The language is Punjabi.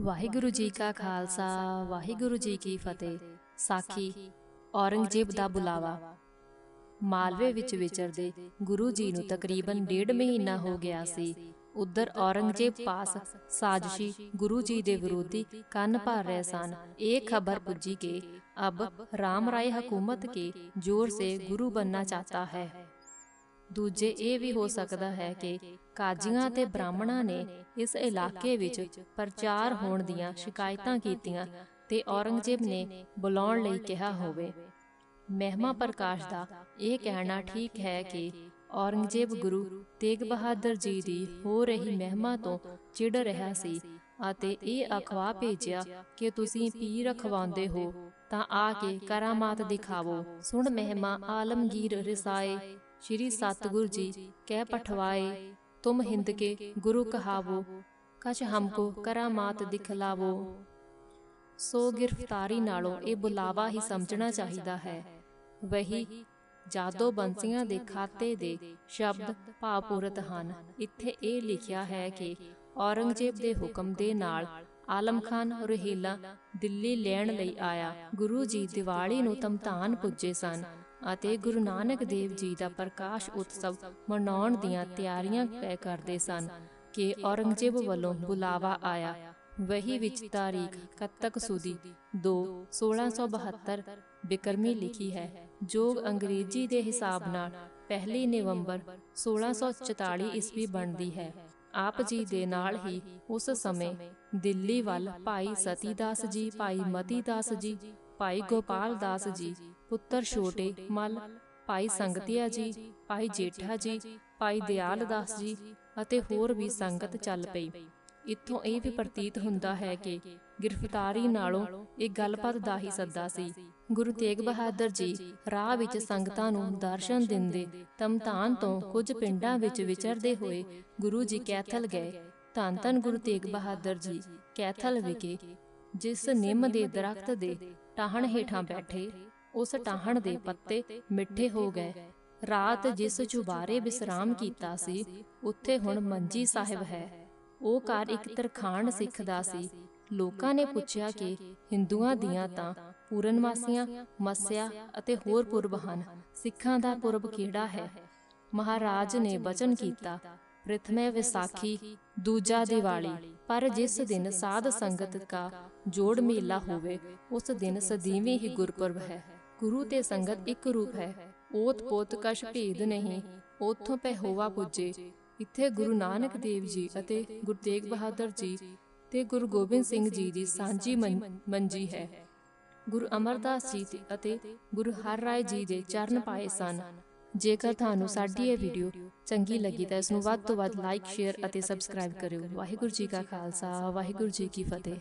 ਵਾਹਿਗੁਰੂ ਜੀ ਕਾ ਖਾਲਸਾ, ਵਾਹਿਗੁਰੂ ਜੀ ਕੀ ਫਤਿਹ। ਸਾਖੀ ਔਰੰਗਜ਼ੇਬ ਦਾ ਬੁਲਾਵਾ। ਮਾਲਵੇ ਵਿੱਚ ਵਿਚਰਦੇ ਗੁਰੂ ਜੀ ਨੂੰ ਤਕਰੀਬਨ ਡੇਢ ਮਹੀਨਾ ਹੋ ਗਿਆ ਸੀ। ਉਧਰ ਔਰੰਗਜ਼ੇਬ ਪਾਸ ਸਾਜ਼ਿਸ਼ੀ ਗੁਰੂ ਜੀ ਦੇ ਵਿਰੋਧੀ ਕੰਨ ਭਰ ਰਹੇ ਸਨ। ਇਹ ਖਬਰ ਪੁੱਜੀ ਕਿ ਅਬ ਰਾਮ ਰਾਏ ਹਕੂਮਤ ਕੇ ਜ਼ੋਰ ਸੇ ਗੁਰੂ ਬੰਨਾ ਚਾਹਤਾ ਹੈ। ਦੂਜੇ ਇਹ ਵੀ ਹੋ ਸਕਦਾ ਹੈ ਕਿ ਕਾਜ਼ੀਆਂ ਤੇ ਬ੍ਰਾਹਮਣਾਂ ਨੇ ਇਸ ਇਲਾਕੇ ਵਿੱਚ ਪ੍ਰਚਾਰ ਹੋਣ ਦੀਆਂ ਸ਼ਿਕਾਇਤਾਂ ਕੀਤੀਆਂ ਤੇ ਔਰੰਗਜ਼ੇਬ ਨੇ ਬੁਲਾਉਣ ਲਈ ਕਿਹਾ ਹੋਵੇ। ਮਹਿਮਾ ਪ੍ਰਕਾਸ਼ ਦਾ ਇਹ ਕਹਿਣਾ ਠੀਕ ਹੈ ਕਿ ਔਰੰਗਜ਼ੇਬ ਗੁਰੂ ਤੇਗ ਬਹਾਦਰ ਜੀ ਦੀ ਹੋ ਰਹੀ ਮਹਿਮਾ ਤੋਂ ਚਿੜ ਰਿਹਾ ਸੀ ਅਤੇ ਇਹ ਅਖਵਾ ਭੇਜਿਆ ਕਿ ਤੁਸੀਂ ਪੀਰ ਰਖਵਾਉਂਦੇ ਹੋ ਤਾਂ ਆ ਕੇ ਕਰਾਮਾਤ ਦਿਖਾਵੋ। ਸੁਣ ਮਹਿਮਾ, ਆਲਮਗੀਰ ਰਿਸਾਏ श्री सतगुरु जी कह पठवाए तुम हिंद के गुरु कहावो कछ हमको करामात दिखलावो ਸੋ ਗ੍ਰਿਫਤਾਰੀ ਨਾਲੋਂ ਇਹ ਬੁਲਾਵਾ ਹੀ ਸਮਝਣਾ ਚਾਹੀਦਾ ਹੈ ਵਹੀ ਜਾਦੋ ਬੰਸੀਆਂ ਦੇ ਖਾਤੇ ਦੇ ਸ਼ਬਦ ਭਾਵਪੂਰਤ ਹਨ ਇੱਥੇ ਇਹ ਲਿਖਿਆ ਹੈ ਕਿ ਔਰੰਗਜ਼ੇਬ ਦੇ ਹੁਕਮ ਦੇ ਨਾਲ ਆਲਮ ਖਾਨ ਰਹੀਲਾ ਦਿੱਲੀ ਲੈਣ ਲਈ ਆਇਆ ਗੁਰੂ ਜੀ ਦੀਵਾਲੀ ਨੂੰ ਤਮਤਾਨ ਪੁੱਜੇ ਸਨ ਅਤੇ ਗੁਰੂ ਨਾਨਕ ਦੇਵ ਜੀ ਦਾ ਪ੍ਰਕਾਸ਼ ਉਤਸਵ ਮਨਾਉਣ ਦੀਆਂ ਤਿਆਰੀਆਂ ਤੈਅ ਕਰਦੇ ਸਨ ਕਿ ਔਰੰਗਜ਼ੇਬ ਵੱਲੋਂ ਬੁਲਾਵਾ ਆਇਆ। ਵਹੀ ਵਿੱਚ ਤਾਰੀਖ ਕੱਤਕ ਸੁਦੀ 2 1672 ਬਿਕਰਮੀ ਲਿਖੀ ਹੈ। ਜੋ ਅੰਗਰੇਜ਼ੀ ਦੇ ਹਿਸਾਬ ਨਾਲ ਪਹਿਲੀ ਨਵੰਬਰ 1644 ਈਸਵੀ ਬਣਦੀ ਹੈ। ਆਪ ਜੀ ਦੇ ਨਾਲ ਹੀ ਉਸ ਸਮੇਂ ਦਿੱਲੀ ਵੱਲ ਭਾਈ ਸਤੀ ਦਾਸ ਜੀ, ਭਾਈ ਮਤੀ ਦਾਸ ਜੀ, ਭਾਈ ਗੋਪਾਲ ਦਾਸ ਜੀ ਪੁੱਤਰ ਛੋਟੇ ਮਲ ਭਾਈ ਸੰਗਤਿਆ ਜੀ ਭਾਈ ਜੇਠਾ ਜੀ ਭਾਈ ਦਿਆਲ ਦਾਸ ਜੀ ਅਤੇ ਹੋਰ ਵੀ ਸੰਗਤ ਚੱਲ ਪਈ। ਇੱਥੋਂ ਇਹ ਵੀ ਪ੍ਰਤੀਤ ਹੁੰਦਾ ਹੈ ਕਿ ਗ੍ਰਿਫਤਾਰੀ ਨਾਲੋਂ ਇਹ ਗੱਲਬਾਤ ਦਾ ਹੀ ਸੱਦਾ ਸੀ। ਗੁਰੂ ਤੇਗ ਬਹਾਦਰ ਜੀ ਰਾਹ ਵਿੱਚ ਸੰਗਤਾਂ ਨੂੰ ਦਰਸ਼ਨ ਦਿੰਦੇ ਤਮਤਾਨ ਤੋਂ ਕੁਝ ਪਿੰਡਾਂ ਵਿੱਚ ਵਿਚਰਦੇ ਹੋਏ ਗੁਰੂ ਜੀ ਕੈਥਲ ਗਏ। ਧੰਨ ਧੰਨ ਗੁਰੂ ਤੇਗ ਬਹਾਦਰ ਜੀ ਕੈਥਲ ਵਿਖੇ ਜਿਸ ਨਿੰਮ ਦੇ ਦਰਖਤ ਦੇ ਟਾਹਣ ਹੇਠਾਂ ਬੈਠੇ ਉਸ ਟਾਹਣ ਦੇ ਪੱਤੇ ਮਿੱਠੇ ਹੋ ਗਏ। ਰਾਤ ਜਿਸ ਚੁਬਾਰੇ ਵਿਸਰਾਮ ਕੀਤਾ ਸੀ, ਉੱਥੇ ਹੁਣ ਮੰਜੀ ਸਾਹਿਬ ਹੈ। ਉਹ ਘਰ ਇੱਕ ਤਰਖਾਣ ਸਿੱਖ ਦਾ ਸੀ। ਲੋਕਾਂ ਨੇ ਪੁੱਛਿਆ ਕਿ ਹਿੰਦੂਆਂ ਦੀਆਂ ਤਾਂ ਪੂਰਨਮਾਸੀਆਂ ਮੱਸਿਆ ਅਤੇ ਹੋਰ ਪੁਰਬ ਹਨ। ਸਿੱਖਾਂ ਦਾ ਪੁਰਬ ਕਿਹੜਾ ਹੈ? ਮਹਾਰਾਜ ਨੇ ਬਚਨ ਕੀਤਾ, ਪ੍ਰਥਮੇ ਵਿਸਾਖੀ, ਦੂਜਾ ਦੀਵਾਲੀ। ਪਰ ਜਿਸ ਦਿਨ ਸਾਧ ਸੰਗਤ ਦਾ ਜੋੜ ਮੇਲਾ ਹੋਵੇ, ਉਸ ਦਿਨ ਸਦੀਵੀ ਹੀ ਗੁਰਪੁਰਬ ਹੈ। ਗੁਰੂ ਤੇ ਸੰਗਤ ਇੱਕ ਰੂਪ ਹੈ। ਓਤ ਪੋਤ ਕਸ਼ ਭੇਦ ਨਹੀਂ ਉਥੋਂ ਪੈ ਹੋਵਾ ਪੁੱਜੇ। ਇੱਥੇ ਗੁਰੂ ਨਾਨਕ ਦੇਵ ਜੀ ਅਤੇ ਗੁਰੂ ਤੇਗ ਬਹਾਦਰ ਜੀ ਤੇ ਗੁਰੂ ਗੋਬਿੰਦ ਸਿੰਘ ਜੀ ਦੀ ਸਾਂਝੀ ਮੰਜੀ ਹੈ। ਗੁਰੂ ਅਮਰਦਾਸ ਜੀ ਅਤੇ ਗੁਰੂ ਹਰ ਰਾਏ ਜੀ ਦੇ ਚਰਨ ਪਾਏ ਸਨ। ਜੇਕਰ ਤੁਹਾਨੂੰ ਸਾਡੀ ਇਹ ਵੀਡੀਓ ਚੰਗੀ ਲੱਗੀ ਤਾਂ ਇਸ ਨੂੰ ਵੱਧ ਤੋਂ ਵੱਧ ਲਾਈਕ ਸ਼ੇਅਰ ਅਤੇ ਸਬਸਕ੍ਰਾਈਬ ਕਰਿਓ। ਵਾਹਿਗੁਰੂ ਜੀ ਕਾ ਖਾਲਸਾ, ਵਾਹਿਗੁਰੂ ਜੀ ਕੀ ਫਤਿਹ।